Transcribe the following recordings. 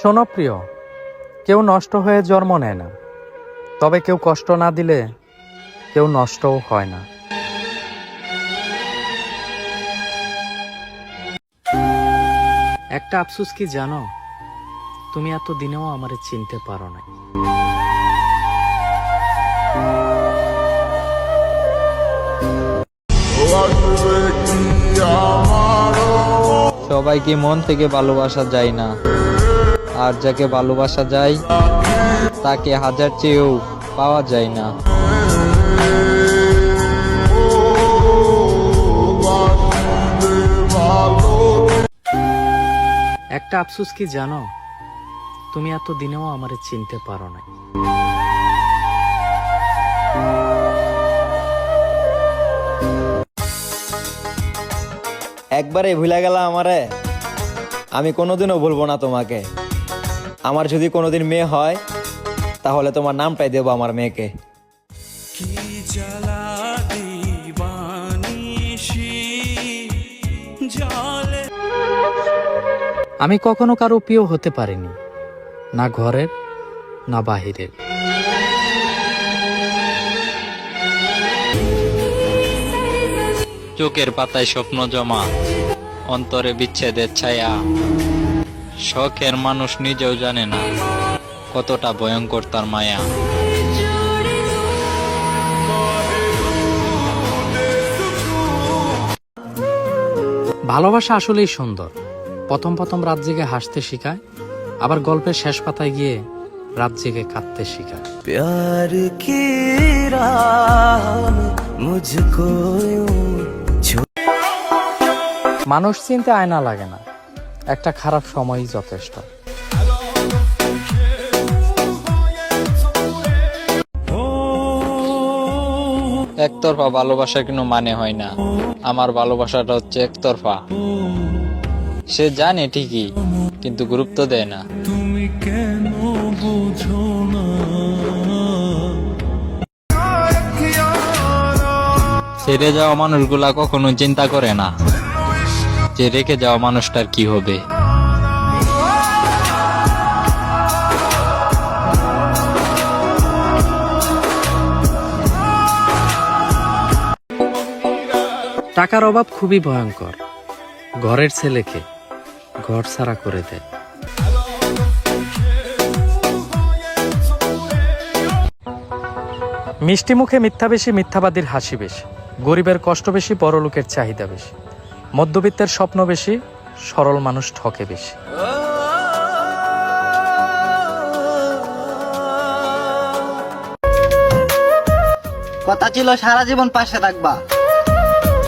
শোনো প্রিয় কেউ নষ্ট হয়ে জন্ম নেয় না। তবে কেউ কষ্ট না দিলে কেউ নষ্টও হয় না। একটা আফসোস কি জানো? তুমি এত দিনেও আমারে চিনতে পারো না সবাইকে মন থেকে ভালোবাসা যায় না। আর যাকে ভালোবাসা যায় তাকে হাজার চেয়েও পাওয়া যায় না। একটা আফসোস কি জানো? তুমি এত দিনেও আমারে চিনতে পারো না একবারে ভুলে গেলা আমারে। আমি কোনোদিনও ভুলবো না তোমাকে। আমার যদি কোনোদিন মেয়ে হয় তাহলে তোমার নামটাই দেবো আমার মেয়েকে। আমি কখনো কারও প্রিয় হতে পারিনি না ঘরের না বাহিরের। চোখের পাতায় স্বপ্ন জমা অন্তরে বিচ্ছেদের ছায়া। শখের মানুষ নিজেও জানে না কতটা ভয়ঙ্কর তার মায়া। ভালোবাসা আসলেই সুন্দর। প্রথম প্রথম রাত জেগে হাসতে শিখায় আবার গল্পের শেষ পাতায় গিয়ে রাত জেগে কাঁদতে শিখায়। প্যার কি মানুষ চিনতে আয়না লাগে না। একটা খারাপ সময়ই যথেষ্ট। একতরফা ভালোবাসার কোনো মানে হয় না। আমার ভালোবাসাটা হচ্ছে একতরফা। সে জানে ঠিকই কিন্তু গুরুত্ব দেয় না। কেন ছেড়ে যাওয়া মানুষগুলা কখনো চিন্তা করে না। যে রেখে যাওয়া মানুষটার কি হবে? টাকার অভাব খুবই ভয়ঙ্কর। ঘরের ছেলেকে ঘর ছাড়া করে দেয়। মিষ্টি মুখে মিথ্যা বেশি, মিথ্যাবাদীর হাসি বেশি। গরিবের কষ্ট বেশি, বড়লোকের চাহিদা বেশি। মধ্যবিত্তের স্বপ্ন বেশি সরল মানুষ ঠকে বেশি। কথা ছিল সারা জীবন পাশে থাকবা।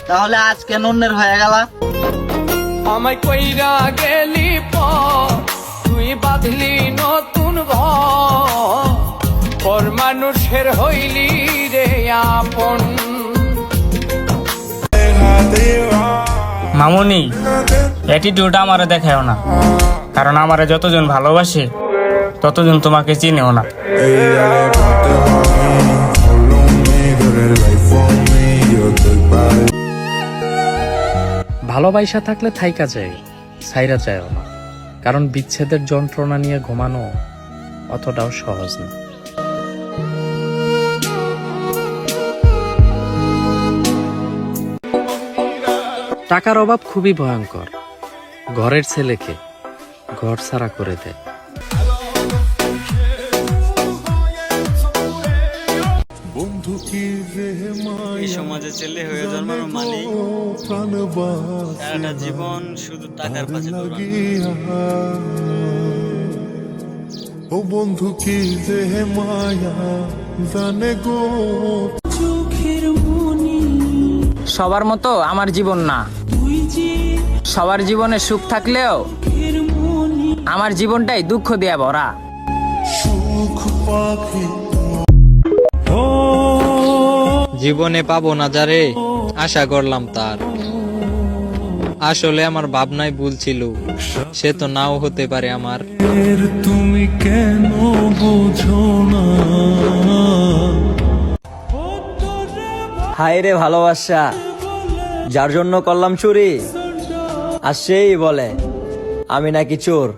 তাহলে আজকে নন্যের হয়ে গেলা। আমায় কইরা গেলি তুই বাঁধলি মামুনি অ্যাটিটিউড আমারে দেখায়ও না। কারণ আমারে যতজন ভালোবাসে, ততজন তোমাকে চিনেও না। ভালোবাসা থাকলে থাইকা যায় সাইরা যায় না। কারণ বিচ্ছেদের যন্ত্রণা নিয়ে ঘুমানো অতটাও সহজ না। টাকার অভাব খুবই ভয়ঙ্কর। ঘরের ছেলেকে ঘর ছাড়া করে দেয়। এই সমাজে ছেলে হয়ে জন্মানো মানে সারাটা জীবন শুধু টাকার পাশে ও বন্ধু কি যে মায়া জানে গো? সবার মতো আমার জীবন না। সবার জীবনে সুখ থাকলেও আমার জীবনটাই দুঃখ দিয়া ভরা। জীবনে পাবো না যারে আশা করলাম তার। আসলে আমার ভাবনায় ভুল ছিল সে তো নাও হতে পারে আমার। তুমি কেন বোঝো না হায় রে ভালোবাসা যার জন্য করলাম চুরি। আর সেই বলে আমি নাকি চোর।